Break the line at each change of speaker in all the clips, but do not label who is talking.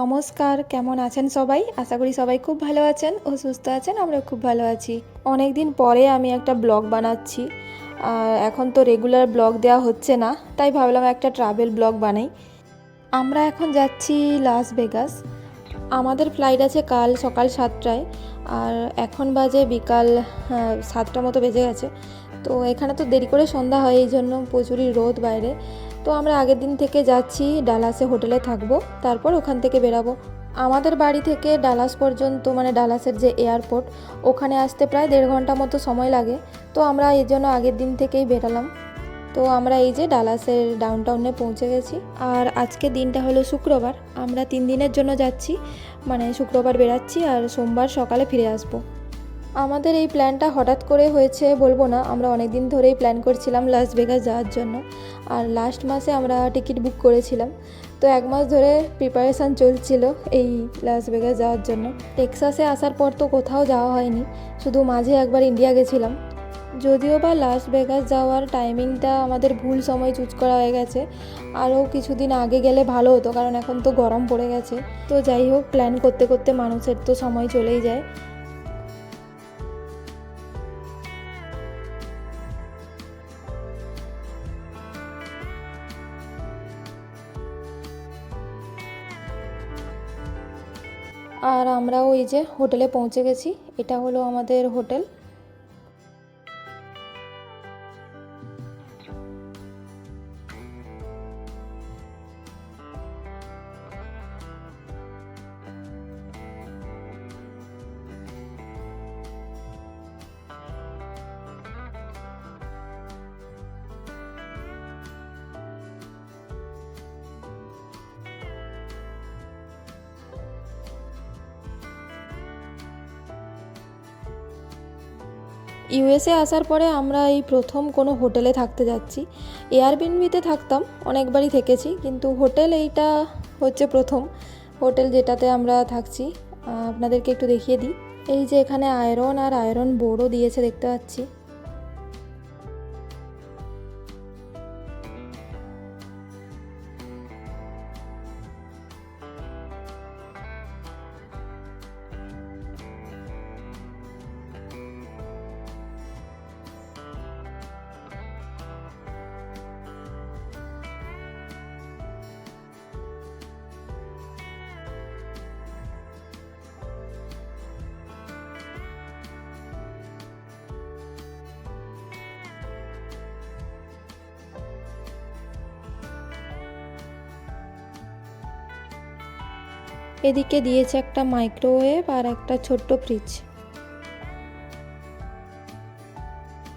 নমস্কার কেমন আছেন সবাই? আশা করি সবাই খুব ভালো আছেন ও সুস্থ আছেন আমরা খুব ভালো আছি। অনেক দিন পরে আমি একটা ব্লগ বানাচ্ছি। আর এখন তো রেগুলার ব্লগ দেওয়া হচ্ছে না তাই ভাবলাম একটা ট্রাভেল ব্লগ বানাই। আমরা এখন যাচ্ছি লাস ভেগাস আমাদের ফ্লাইট আছে কাল সকাল সাতটায় আর এখন বাজে বিকাল আহ, সাতটা মতো বেজে গেছে। তো এখানে তো দেরি করে সন্ধ্যা হয় এই জন্য প্রচুরই রোদ বাইরে। তো আমরা আগের দিন থেকে যাচ্ছি, ডালাসে হোটেলে থাকব, তারপর ওখান থেকে বেরাবো। আমাদের বাড়ি থেকে ডালাস পর্যন্ত মানে ডালাসের যে এয়ারপোর্ট, ওখানে আসতে প্রায় দেড় ঘণ্টা মতো সময় লাগে। তো আমরা এই জন্য আগের দিন থেকেই বেরালাম। তো আমরা এই যে ডালাসের ডাউনটাউনে পৌঁছে গেছি। আর আজকে দিনটা হলো শুক্রবার। আমরা তিন দিনের জন্য যাচ্ছি মানে শুক্রবার বেরাচ্ছি আর সোমবার সকালে ফিরে আসব। আমাদের এই প্ল্যানটা হঠাৎ করে হয়েছে বলব না, আমরা অনেক দিন ধরেই প্ল্যান করছিলাম লাস ভেগাস যাওয়ার জন্য, আর লাস্ট মাসে আমরা টিকিট বুক করেছিলাম। তো এক মাস ধরে প্রিপারেশান চলছিল এই লাস ভেগাস যাওয়ার জন্য। টেক্সাসে আসার পর তো কোথাও যাওয়া হয়নি, শুধু মাঝে একবার ইন্ডিয়া গেছিলাম। যদিও বা লাস ভেগাস যাওয়ার টাইমিংটা আমাদের ভুল সময় চুজ করা হয়ে গেছে, আরও কিছুদিন আগে গেলে ভালো হতো, কারণ এখন তো গরম পড়ে গেছে। তো যাই হোক প্ল্যান করতে করতে মানুষের তো সময় চলেই যায়। আর আমরাও এই যে হোটেলে পৌঁছে গেছি। এটা হলো আমাদের হোটেল। ইউএসএ আসার পরে আমরা এই প্রথম কোনো হোটেলে থাকতে যাচ্ছি। এয়ারবিনবিতে থাকতাম, অনেকবারই থেকেছি, কিন্তু হোটেল এইটা হচ্ছে প্রথম। হোটেল যেটাতে আমরা থাকছি আপনাদেরকে একটু দেখিয়ে দিই। এই যে এখানে আয়রন আর আয়রন বোর্ডও দিয়েছে, দেখতে পাচ্ছি। এদিকে দিয়েছে একটা মাইক্রোওয়েভ আর একটা ছোট্ট ফ্রিজ।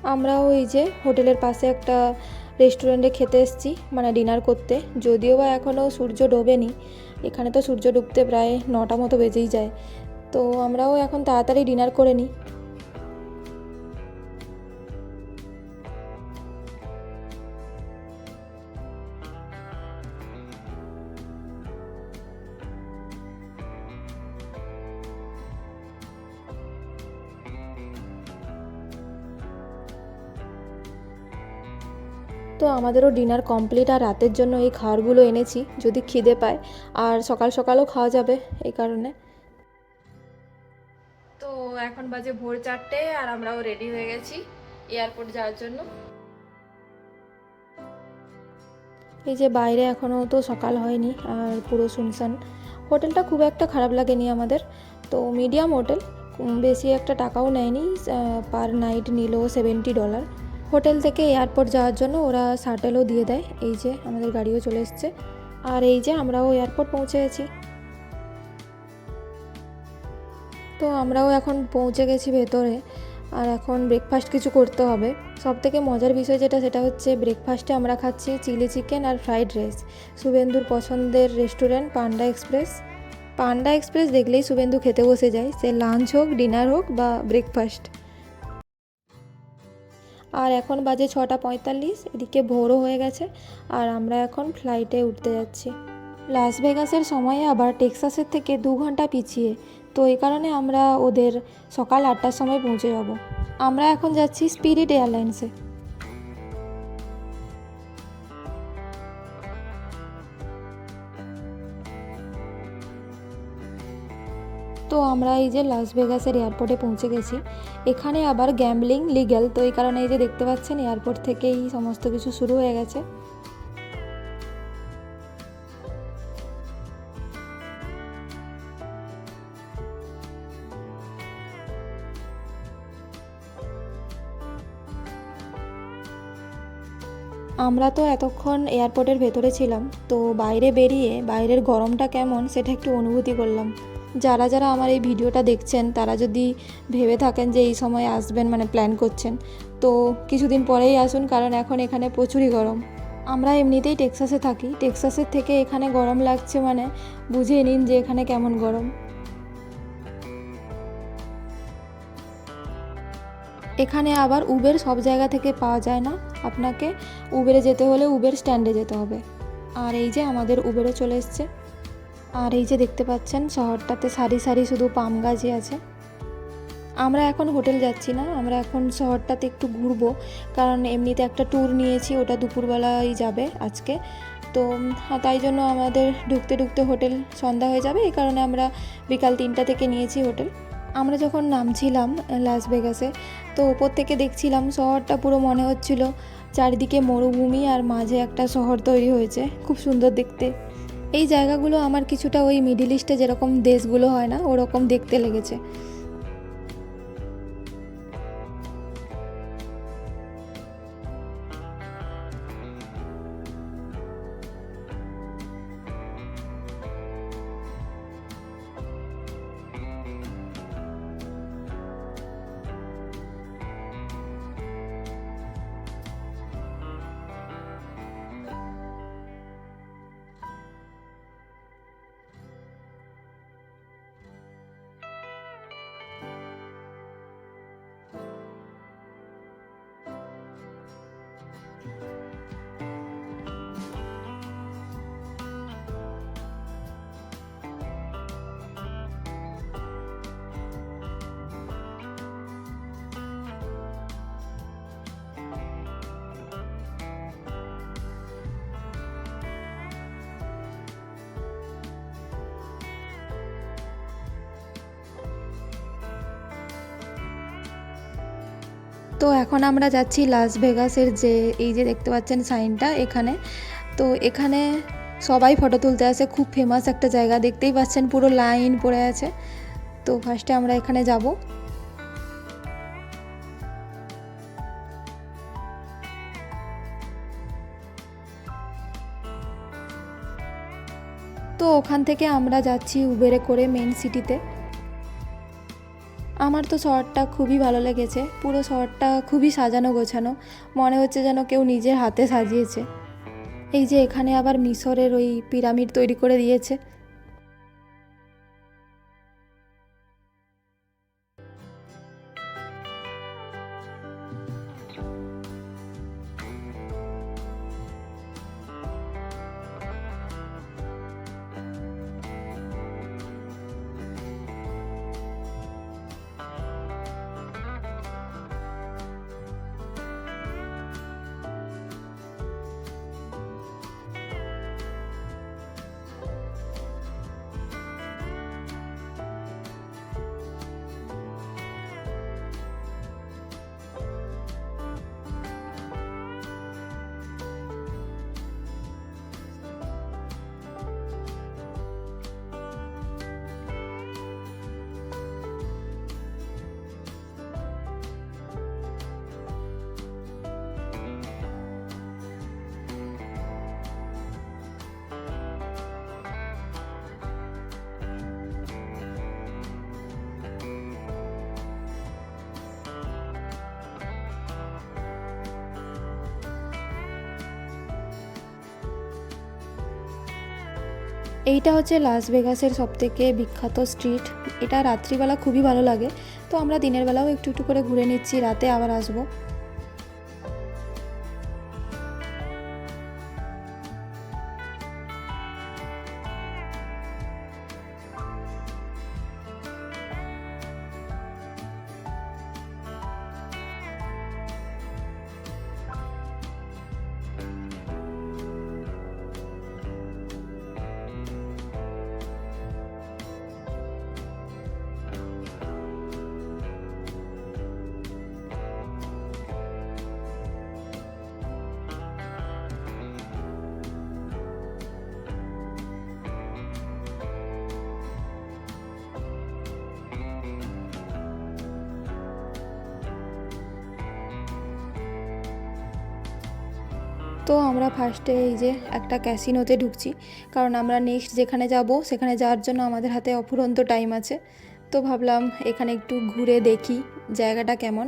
আমরা ওই যে হোটেলের পাশে একটা রেস্টুরেন্টে খেতে এসেছি মানে ডিনার করতে। যদিও বা এখনও সূর্য ডোবেনি, এখানে তো সূর্য ডুবতে প্রায় নটা মতো বেজেই যায়। তো আমরাও এখন তাড়াতাড়ি ডিনার করে নিই। তো আমাদেরও ডিনার কমপ্লিট আর রাতের জন্য এই খাবারগুলো এনেছি যদি খিদে পায়। আর সকাল সকালও খাওয়া যাবে এই কারণে। তো এখন বাজে ভোর চারটে আর আমরাও রেডি হয়ে গেছি এয়ারপোর্ট যাওয়ার জন্য। এই যে বাইরে এখনও তো সকাল হয়নি আর পুরো শুনশান। হোটেলটা খুব একটা খারাপ লাগেনি আমাদের। তো মিডিয়াম হোটেল বেশি একটা টাকাও নেয়নি পার নাইট নিল সেভেন্টি ডলার হোটেল থেকে এয়ারপোর্ট যাওয়ার জন্য ওরা শাটেলও দিয়ে দেয়। এই যে আমাদের গাড়িও চলে এসছে। আর এই যে আমরাও এয়ারপোর্ট পৌঁছে গেছি। তো আমরাও এখন পৌঁছে গেছি ভেতরে। আর এখন ব্রেকফাস্ট কিছু করতে হবে। সব থেকে মজার বিষয় যেটা, সেটা হচ্ছে ব্রেকফাস্টে আমরা খাচ্ছি চিলি চিকেন আর ফ্রাইড রাইস। শুভেন্দুর পছন্দের restaurant Panda Express. Panda Express দেখলেই শুভেন্দু খেতে বসে যায়। সে লাঞ্চ হোক, ডিনার হোক বা ব্রেকফাস্ট আর এখন বাজে ছটা পঁয়তাল্লিশ, এদিকে ভোরও হয়ে গেছে আর আমরা এখন ফ্লাইটে উঠতে যাচ্ছি। লাস ভেগাসের সময়ে আবার টেক্সাসের থেকে দু ঘণ্টা পিছিয়ে, তো এই কারণে আমরা ওদের সকাল আটটার সময় পৌঁছে যাব। আমরা এখন যাচ্ছি স্পিরিট এয়ারলাইন্সে তো আমরা এই যে লাস ভেগাসের এয়ারপোর্টে পৌঁছে গেছি। এখানে আবার গ্যাম্বলিং লিগ্যাল তো এই কারণে এই যে দেখতে পাচ্ছেন এয়ারপোর্ট থেকেই সমস্ত কিছু শুরু হয়ে গেছে। আমরা তো এতক্ষণ এয়ারপোর্টের ভেতরে ছিলাম, তো বাইরে বেরিয়ে বাইরের গরমটা কেমন সেটা একটু অনুভূতি করলাম। যারা যারা আমার এই ভিডিওটা দেখছেন, তারা যদি ভেবে থাকেন যে এই সময় আসবেন মানে প্ল্যান করছেন, তো কিছুদিন পরেই আসুন, কারণ এখন এখানে প্রচুরই গরম। আমরা এমনিতেই টেক্সাসে থাকি। টেক্সাসের থেকে এখানে গরম লাগছে মানে বুঝিয়ে নিন যে এখানে কেমন গরম। এখানে আবার উবের সব জায়গা থেকে পাওয়া যায় না। আপনাকে উবেরে যেতে হলে উবের স্ট্যান্ডে যেতে হবে। আর এই যে আমাদের উবেরও চলে এসছে। আর এই যে দেখতে পাচ্ছেন শহরটাতে সারি সারি শুধু পাম গাছই আছে। আমরা এখন হোটেল যাচ্ছি না আমরা এখন শহরটাতে একটু ঘুরবো কারণ এমনিতে একটা ট্যুর নিয়েছি ওটা দুপুরবেলায় যাবে আজকে। তো হ্যাঁ, তাই জন্য আমাদের ঢুকতে ঢুকতে হোটেল সন্ধ্যা হয়ে যাবে এই কারণে আমরা বিকাল তিনটা থেকে নিয়েছি হোটেল। আমরা যখন নামছিলাম লাস ভেগাসে তো ওপর থেকে দেখছিলাম শহরটা পুরো মনে হচ্ছিল চারিদিকে মরুভূমি আর মাঝে একটা শহর তৈরি হয়েছে খুব সুন্দর দেখতে। এই জায়গাগুলো আমার কিছুটা ওই মিডিল ইস্টে যেরকম দেশগুলো হয় না ওরকম দেখতে লেগেছে। তো এখন আমরা যাচ্ছি লাস ভেগাসের যে, এই যে দেখতে পাচ্ছেন সাইনটা এখানে। তো এখানে সবাই ফটো তুলতে আসে, খুব ফেমাস একটা জায়গা। দেখতেই পাচ্ছেন পুরো লাইন পড়ে আছে। তো ফার্স্টে আমরা এখানে যাব। তো ওখান থেকে আমরা যাচ্ছি উবেরে করে মেন সিটিতে আমার তো শহরটা খুবই ভালো লেগেছে। পুরো শহরটা খুবই সাজানো গোছানো। মনে হচ্ছে যেন কেউ নিজের হাতে সাজিয়েছে। এই যে এখানে আবার মিশরের ওই পিরামিড তৈরি করে দিয়েছে। এইটা হচ্ছে লাস ভেগাসের সবথেকে বিখ্যাত স্ট্রিট এটা রাত্রিবেলা খুবই ভালো লাগে। তো আমরা দিনের বেলাও একটু একটু করে ঘুরে নিচ্ছি, রাতে আবার আসব। তো আমরা ফার্স্টে এই যে একটা ক্যাসিনোতে ঢুকছি। কারণ আমরা নেক্সট যেখানে যাব, সেখানে যাওয়ার জন্য আমাদের হাতে অফুরন্ত টাইম আছে। তো ভাবলাম এখানে একটু ঘুরে দেখি জায়গাটা কেমন।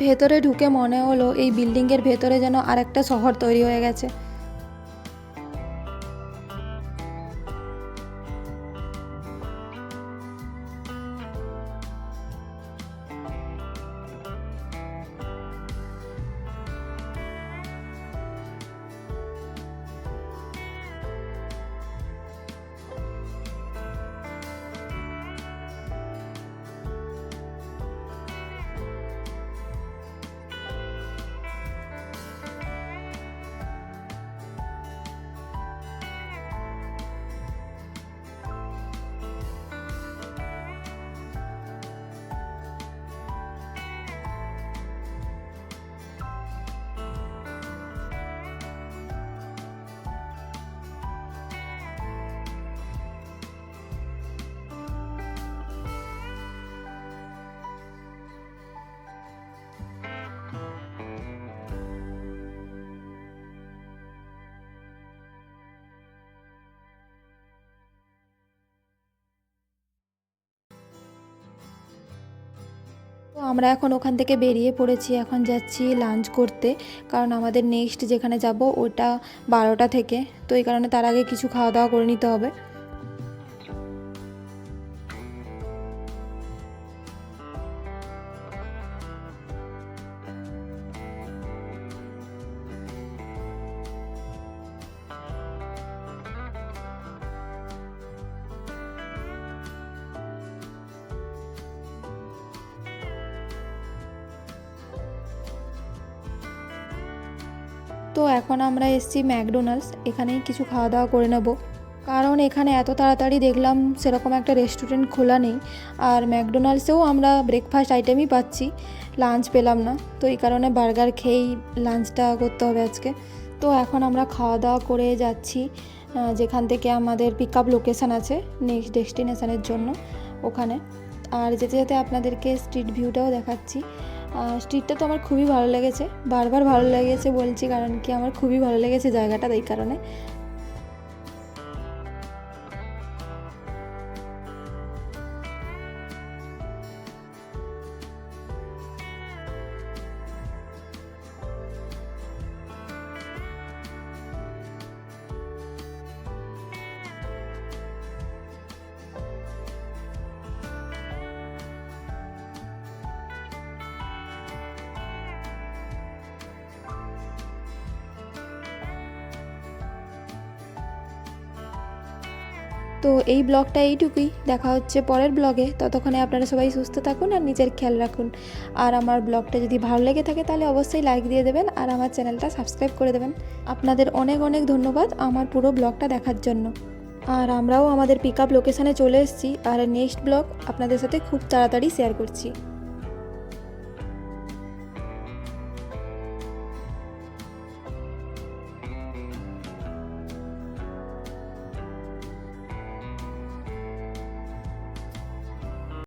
ভেতরে ঢুকে মনে হলো এই বিল্ডিংয়ের ভেতরে যেন আরেকটা শহর তৈরি হয়ে গেছে। তো আমরা এখন ওখান থেকে বেরিয়ে পড়েছি, এখন যাচ্ছি লাঞ্চ করতে। কারণ আমাদের নেক্সট যেখানে যাব ওটা বারোটা থেকে। তো এই কারণে তার আগে কিছু খাওয়া দাওয়া করে নিতে হবে। তো এখন আমরা এসছি ম্যাকডোনাল্ডস, এখানেই কিছু খাওয়া দাওয়া করে নেব। কারণ এখানে এত তাড়াতাড়ি দেখলাম সেরকম একটা রেস্টুরেন্ট খোলা নেই আর ম্যাকডোনাল্ডসেও আমরা ব্রেকফাস্ট আইটেমই পাচ্ছি লাঞ্চ পেলাম না। তো এই কারণে বার্গার খেয়েই লাঞ্চটা করতে হবে আজকে। তো এখন আমরা খাওয়া দাওয়া করে যাচ্ছি যেখান থেকে আমাদের পিক আপ লোকেশান আছে নেক্সট ডেস্টিনেশানের জন্য ওখানে। আর যেতে যেতে আপনাদেরকে স্ট্রিট ভিউটাও দেখাচ্ছি। স্ট্রিটটা তো আমার খুবই ভালো লেগেছে। বারবার ভালো লেগেছে বলছি, কারণ কি আমার খুবই ভালো লেগেছে জায়গাটা এই কারণে। তো এই ব্লগটা এইটুকুই। দেখা হচ্ছে পরের ব্লগে। ততক্ষণে আপনারা সবাই সুস্থ থাকুন আর নিজের খেয়াল রাখুন। আর আমার ব্লগটা যদি ভালো লেগে থাকে তাহলে অবশ্যই লাইক দিয়ে দেবেন আর আমার চ্যানেলটা সাবস্ক্রাইব করে দেবেন। আপনাদের অনেক অনেক ধন্যবাদ আমার পুরো ব্লগটা দেখার জন্য। আর আমরাও আমাদের পিক আপ লোকেশানে চলে এসেছি। আর নেক্সট ব্লগ আপনাদের সাথে খুব তাড়াতাড়ি শেয়ার করছি।